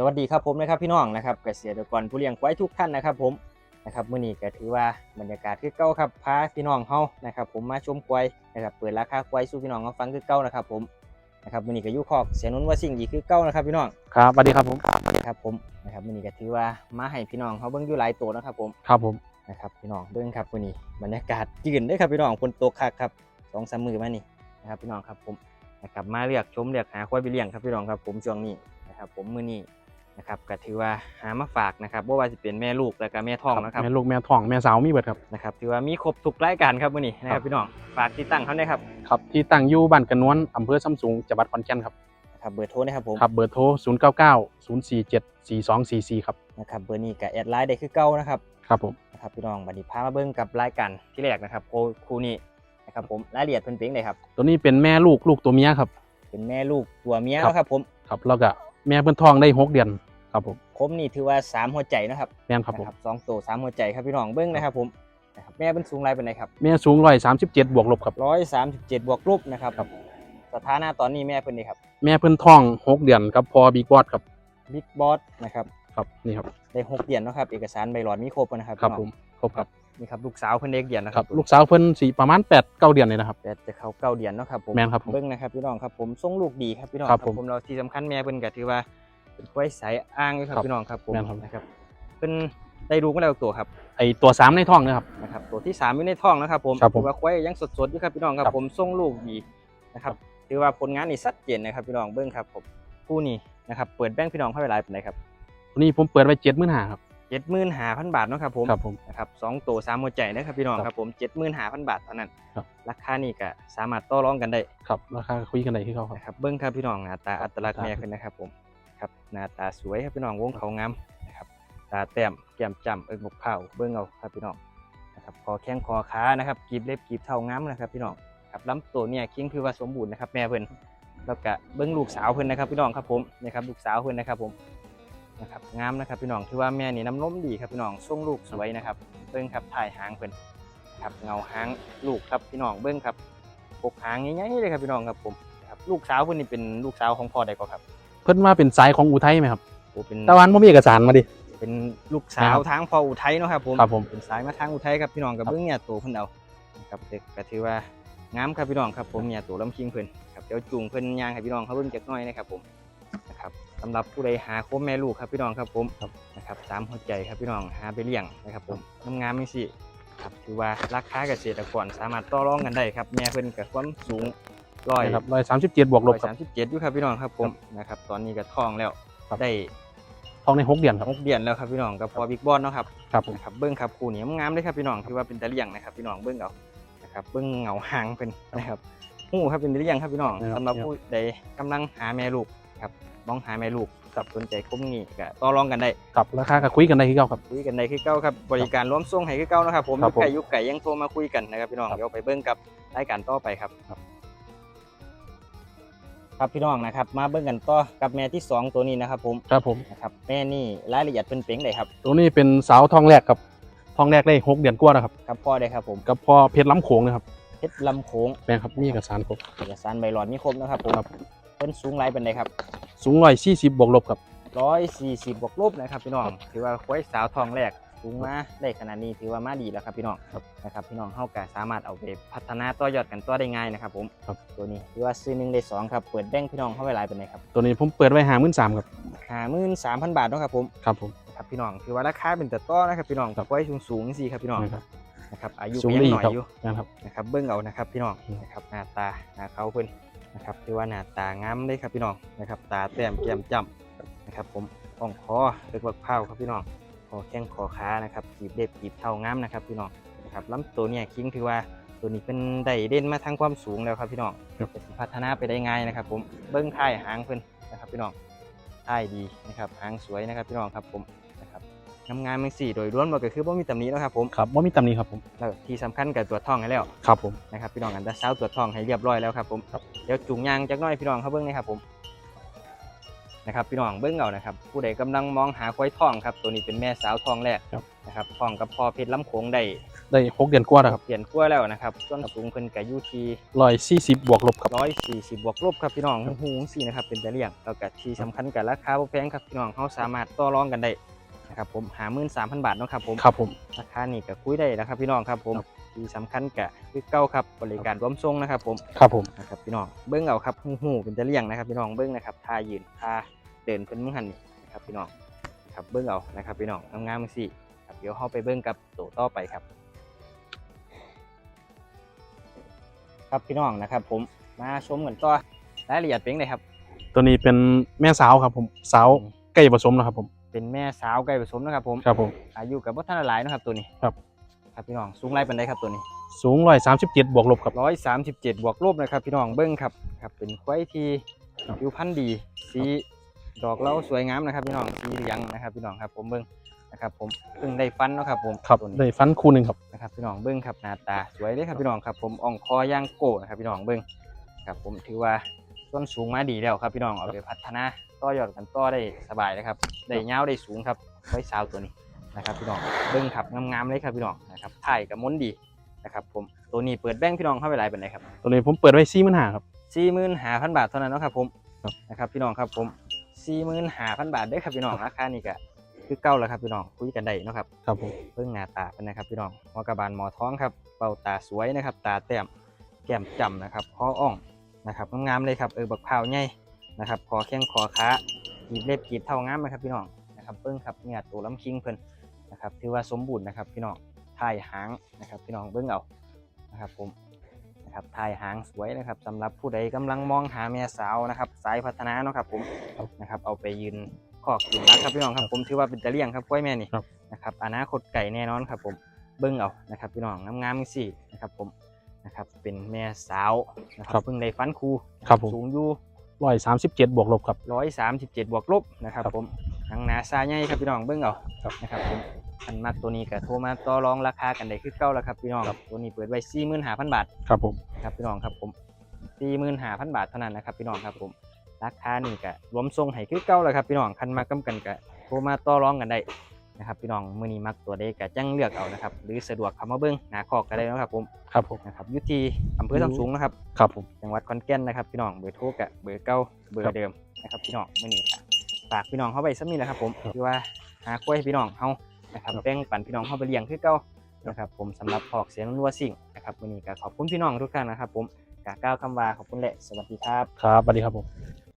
สวัสดีครับผมนะครับพี่น้องนะครับเกษตรกรผู้เลี้ยงควายทุกท่านนะครับผมนะครับมื้อนี้ก็ถือว่าบรรยากาศคือเก่าครับพาพี่น้องเฮานะครับผมมาชมควายนะครับเปิดราคาควายสู่พี่น้องเฮาฟังคือเก่านะครับผมนะครับมื้อนี้ก็อยู่คอกเสียนุนว่าสิ่งอีกคือเก่านะครับพี่น้องครับสวัสดีครับผมนะครับผมนะครับมื้อนี้ก็ถือว่ามาให้พี่น้องเฮาเบิ่งอยู่หลายตัวนะครับผมครับผมนะครับพี่น้องเบิ่งครับมื้อนี้บรรยากาศยืนเด้อครับพี่น้องฝนตกคักครับสองสามมื้อมานี่นะครับพี่น้องครับผมนะครับมาเลือกชมเลือกหาควายไปเลี้ยงครับพี่น้องครับผมช่วงนี้นะครับผมมื้อนี้ นะครับก็ถือว่าหามาฝากนะครับบ่ว่าจะเป็นแม่ลูกแล้วก็แม่ท้องนะครับแม่ลูกแม่ท้องแม่สาวมีเบิดครับนะครับถือว่ามีครบทุกรายการครับมื้อนี้นะคครัรับบพี่น้องฝากติดตั้งเขาได้ครับครับที่ตั้งอยู่บ้านกระนวนอำเภอซัมซุงจังหวัดขอนแก่นครับนะครับเบอร์โทรนะครับผมครับเบอร์โทร0 9 9 0 4 7 4 2 4 4ครับนะครับเบอร์นี้ก็แอดไลน์ได้คือเก่านะครับครับผมนะครับพี่น้องบัดนี้พามาเบิ่งกับรายการที่แรกนะครับโคคู่นี้นะครับผมรายละเอียดเพิ่นเป็นไงครับ ตัวนี้เป็นแม่ลูกลูกตัวเมียครับ เป็นแม่ลูกตัวเมียครับเนาะครับผมครับแล้วก็แม่เพิ่นท้องได้หกเดือน ครับผมคมนี่ถือว่าสามหัวใจนะครับแม่นครับผมนะสองตัวสามหัวใจครับพี่น้องเบิ่งนะครับผมนะครับแม่เป็นสูงไรเป็นไงครับแม่สูงร้อยสามสิบเจ็ดบวกลบครับร้อยสามสิบเจ็ดบวกลบนะครับสถานะตอนนี้แม่เพิ่นนี่ครับ แม่เพิ่นท้องหกเดือนครับพอบีกอดครับบิ๊กบอสนะครับครับนี่ครับได้หกเดือนเนาะครับเอกสารใบหลอดมีครบแล้วนะครับครับพี่ผน้องมครบครับนี่ครับลูกสาวเพิ่นเด็กเดือนนะคครัรับบลูกสาวเพิ่นสีประมาณแปดเก้าเดือนเลยนะครับแต่จะเข้าเก้าเดือนเนาะครับผมแม่นครับผมเบิ้งนะครับพี่น้องครับผมทรงลูกดีครับพี่น้องครับผมเราที่สำคัญแม่เพิ่นก็ถือว่า เป็นควายสายอ้างอยู่ครับครับพี่น้องครับผมแม่นครับ นะครับเพิ่นได้รู้มาแล้วตัวครับไอตัวสามในท้องนะครับ นะครับ ตัวที่สามอยู่ในท้องนะครับผมครับผมถือว่าควายยังสดๆอยู่ครับพี่น้องครับครับผมทรงลูกดีนะครับถือว่าผลงานนี่ชัดเจนนะครับพี่น้องเบิ้งครับผมผู้นี้นะครับเปิดแบงค์พี่น้องเข้าไปหลายเป็นไรครับตัวนี้ผมเปิดไว้เจ็ดหมื่นห้าครับ เจ็ดหมื่นห้าพันบาทเนาะครับผม ครับผม นะครับสองตัวสามหัวใจนะครับพี่น้องครับครับผมเจ็ดหมื่นห้าพันบาทเท่านั้นครับ ราคานี่ก็สามารถต่อรองกันได้ครับ ราคาคุยกันได้ที่เขาครับ นะครับเบิ้งครับพี่น้องหน้าตาอัตลักษณ์ครับแม่ขึ้นนะครับผม ครับหน้าตาสวยครับพี่น้องวงเขางามนะครับตาแต้มแก้มจำเอิกบกเผาเบิ้งเอาครับพี่น้องนะครับคอแข้งคอขานะครับกีบเล็บกีบเท่างามนะครับพี่น้องครับลำตัวเนี่ยคิงคือว่าสมบูรณ์นะครับแม่เพิ่นแล้วก็เบิ้งลูกสาวเพิ่นนะครับพี่น้องครับผมนี่ครับลูกสาวเพิ่นนะครับผมนะครับงามนะครับพี่น้องถือว่าแม่นี่น้ำนมดีครับพี่น้องทรงลูกสวยนะครับเบิ้งครับถ่ายหางเพิ่นครับเงาหางลูกครับพี่น้องเบิ้งครับปกหางใหญ่ๆเลยครับพี่น้องครับผมครับลูกสาวเพิ่นนี่เป็นลูกสาวของพ่อใดก็ครับ พิ่นว่าเป็นสายของอุทัยไหมครับโอ้เป็นตะวันผมมีเอกสารมาดิ เป็นลูกสาวครับทางพ่ออุทัยเนาะครับผมครับผมเป็นสายมาทางอุทัยครับพี่น้องกับครับเบิ้งเนี่ยตัวเพิ่นเอาครับเด็กก็ถือว่างามครับพี่น้องครับผมเนี่ยตัวลำคิงเพิ่นครับเดี๋ยวจูงเพิ่นย่างให้พี่น้องเขาเบิ่งจักหน่อยนะครับผมนะครับสำหรับผู้ใดหาโคมแม่ลูกครับพี่น้องครับผมครับนะครับสามหัวใจครับพี่น้องหาไปเลี้ยงนะครับผมงามๆนี่สิครับถือว่าราคาเกษตรกรสามารถต่อรองกันได้ครับแม่เพิ่นกับความสูง ร้อยนะครับร้อยสามสิบเจ็ดบวกลร้บอยครับสามสิบเจ็ดอยู่ครับพี่น้องครับผมนะครับ ตอนนี้ก็ท้องแล้วครับ ได้ท้องในหกเดือนครับ หกเดือนแล้วครับพี่น้องกับพอบิ๊กบอลเนาะครับครับผม นะครับเบิ้งครับคู่นี้งามเลยครับพี่น้องถือว่าเป็นตะเลี่ยงนะครับพี่น้องเบิ้งเอานะครับเบิ้งเหงาหางเป็นนะครับหูครับเป็นตะเลี่ยงครับพี่น้องนะครับ สำหรับผู้ใดกำลังหาแม่ลูกครับมองหาแม่ลูกกับสนใจคุ้มนี้ก็ต่อรองกันได้ ครับราคาก็คุยกันได้ที่เขาครับ คุยกันได้คือเก้าครับบริการร่วมส่งให้คือเก้านะครับผมครับผมไก่ยุกไก่ยังโทรมาคุยกันนะครับพี่น้องครับเดี๋ยวไปเบิ้งกับรายการต่อไปครับ ครับครับพี่น้องนะครับมาเบิ้งกันต่อกับแม่ที่สองตัวนี้นะครับผมครับผมนะครับแม่นี่รายละเอียดเป็นเป๋งเลยครับ ตัวนี้เป็นสาวท้องแรกครับท้องแรกได้หกเดือนกว่านะครับครับพ่อได้ครับผมกับพ่อเพชรล้ำโขงนะครับเพชรลำโขงแม่นครับมีเอกสารครบเอกสารใบหลอดมีครบนะครับผมครับเป็นสูงไรเป็นไดครับสูงร้อยสี่สิบบวกลบครับร้อยสี่สิบบวกลบนะครับพี่น้องถือว่าควายสาวทองแรก สูงมาได้ขนาดนี้ถือว่ามาดีแล้วครับพี่น้องครับนะครับพี่น้องเฮากะสามารถเอาไปพัฒนาต่อยอดกันต่อได้ง่ายนะครับผมครับตัวนี้ถือว่าซื้อหนึ่งได้สองครับเปิดแบ่งพี่น้องเข้าไปหลายเป็นไดครับตัวนี้ผมเปิดไว้หามื่นสามครับห้าหมื่นสามพันบาทเนาะครับผมครับผมนะครับพี่น้องถือว่าราคาเป็นแต่ต้อนะครับพี่น้องครับควายสูงสูงๆสิครับพี่น้องนะครับนะครับอายุสูงก็ยังดีหน่อยครับอยู่นะครับนะครับเบิ้งเอานะครับพี่น้องอืมนะครับหน้าตาหน้าเขาเพิ่นนะครับถือว่าหน้าตางามเลยครับพี่น้องนะครับตาแต้มแก้มจ้ำนะครับผมอ่องคอเล็กบักเผาครับพี่น้อง คอแข้งคอขานะครับกีบเด็บกีบเท่างามนะครับพี่น้องนะครับลำตัวเนี่ยคิงถือว่าตัวนี้เป็นได้เด่นมาทางความสูงแล้วครับพี่น้องครับจะพัฒนาไปได้ง่ายนะครับ ผมเบิ้งท้ายหางเพิ่นนะครับพี่น้องท้ายดีนะครับหางสวยนะครับพี่น้องครับผมนะครับงามๆมันสี่โดยรวมก็คือว่ามีตำหนิแล้วครับผมครับว่ามีตำหนิครับผมแล้วที่สำคัญกับตัวจท้องให้แล้วครับผมนะครับพี่น้องอันตราซาวด์ตรวจท้องให้เรียบร้อยแล้วครับผมครับเดี๋ยวจุงยางจักหน้อยพี่น้องเขาเบิ้งนี่ครับผม นะครับพี่น้องเบิ้งเอานะครับผู้ใดกำลังมองหาควายทองครับตัวนี้เป็นแม่สาวทองแรกครับ นะครับทองกับพ่อเพชรล้ำโขงได้ได้หกเดือนกว่าแล้วครับเปลี่ยนขั้วแล้วนะครับส่วนสูงเพิ่นก็อยู่ที่ร้อยสี่สิบบวกลบครับร้อยสี่สิบบวกลบครับพี่น้องหูงสี่นะครับเป็นแต่เลี้ยงแล้วก็ที่สำคัญกับราคาบ่แพงครับพี่น้องเขาสามารถต่อรองกันได้นะครับผมหาหมื่นสามพันบาทเนาะครับผมครับผมราคานี่ก็คุยได้นะครับพี่น้องครับผมครับที่สำคัญก็คือเก้าครับบริการรวมทรงนะครับผมครับผมนะครับพี่น้องเบิ้งเอาครับหูหูเป็นแต่เลี้ยงนะครับพี่น้องเบิ้งนะครับท่ายืนท่า เดินเพิ่นมึงหันนี่นะครับพี่น้องนะครับเบิ้งเอานะครับพี่น้องงามๆสิครับเดี๋ยวเฮาไปเบิ้งกับตัวต่อไปครับ ครับพี่น้องนะครับ ผมมาชมกันต่อรายละเอียดเป็นไงครับ ตัวนี้เป็นแม่สาวครับผมสาวไก่ผสมนะครับผมเป็นแม่สาวไก่ผสมนะครับผมครับผมอายุกับบ่ทันหลายเนาะครับตัวนี้ครับ ครับพี่น้องสูงไรเป็นไดครับตัวนี้ สูงร้อยสามสิบเจ็ดบวกลบครับร้อยสามสิบเจ็ดบวกลบนะครับพี่น้องเบิ้งครับครับเป็นควายที่ครับผิวพรรณดีสี ดอกเราสวยงามนะครับพี่น้องสีเหลืองนะครับพี่น้องครับผมเบิ้งนะครับผมเพิ่งได้ฟันเนาะครับผมครับตัวนี้ได้ฟันคู่หนึ่งครับนะครับพี่น้องเบิ้งครับหน้าตาสวยเลยครับพี่น้องครับผมอ่องคอย่างโก้นะครับพี่น้องเบิ้งครับผมถือว่าต้นสูงมาดีแล้วครับพี่น้องเอาไปพัฒนาต่อยอดกันต่อได้สบายเลยครับได้ยาวได้สูงครับไว้สาวตัวนี้นะครับพี่น้องเบิ้งครับงามๆเลยครับพี่น้องนะครับถ่ายกับม้นดีนะครับผมตัวนี้เปิดแบงค์พี่น้องเข้าไปหลายเป็นไรครับตัวนี้ผมเปิดไว้สี่หมื่นห้าครับสี่หมื่นห้าพันบาทเท่านั้นเนาะครับผมครับนะครับพี่น้องครับผม สี่หมื่นห้าพันบาทเด้อครับพี่น้องราคานี่ก็คือเก้าแล้วครับพี่น้องคุยกันได้เนาะครับครับผมเพิ่งหน้าตาเป็นนะครับพี่น้องหัวกระบาลหมอท้องครับเบ้าตาสวยนะครับ ตาแต้มแก้มจำนะครับคออ่องนะครับงามๆเลยครับเออบักพร้าวใหญ่นะครับคอแข้งคอขากีบเล็บกีบเท่างามนะครับพี่น้องนะครับเพิ่งครับเนี่ยตัวลำคิงเพิ่นนะครับถือว่าสมบูรณ์นะครับพี่น้องถ่ายหางนะครับพี่น้องเบิ่งเอานะครับผม นะครับถ่ายหางสวยนะครับสำหรับผู้ใดกำลังมองหาแม่สาวนะครับสายพัฒนาเนาะครับผมนะครับเอาไปยืนขอกยืนรักครับพี่น้องครับผมถือว่าเป็นตะเลี่ยงครับกล้วยแม่นี่ครับนะครับอนาคตไก่แน่นอนครับผมเบิ้งเอานะครับพี่น้องงามๆสินะครับผมนะครับเป็นแม่สาวนะคครัรับบเพิ่งได้ฟันครูครับผมสูงอยู่ร้อยสามสิบเจ็ดบวกลบครับร้อยสามสิบเจ็ดบวกลบนะครับครับผมหนังหนาซาใหญ่ครับพี่น้องเบิ้งเอาครับนะครับผม อันมักตัวนี้ก็โทรมาต่อรองราคากันได้คือเก้าแล้วครับพี่น้องตัวนี้เปิดไว้สี่หมื่นห้าพันบาทครับผมนะครับพี่น้องครับผมสี่หมื่นห้าพันบาทเท่านั้นนะครับพี่น้องครับผมราคานี่ก็รวมทรงให้คือเก้าแล้วครับพี่น้องคันมากำกันก็โทรมาต่อรองกันได้นะครับพี่น้องมือนี้มักตัวใดก็จังเลือกเอานะครับหรือสะดวกเข้ามาเบิ้งหนาคอกก็ได้นะครับผมครับผมนะครับอยุทีอำเภอสังสูงนะครับครับผมจังหวัดขอนแก่นนะครับพี่น้องเบอร์โทรกะเบอร์เก้าเบอครัร์บเดิมนะครับพี่น้องมื่อนี้ก็ฝากพี่น้องเข้าไปสักนิดนะครับผมคือว่าหากล้วยให้พี่น้องเฮา นะครับแบ่งปันพี่น้องเข้าไปเลี้ยงคือเก้านะครับผมสำหรับพอกเสียงนัวสิ่งนะครับมื่อนี้ก็ขอบคุณพี่น้องทุกท่านนะครับ ผมกากล่าวคำว่าขอบคุณและสวัสดีครับ ครับสวัสดีครับผม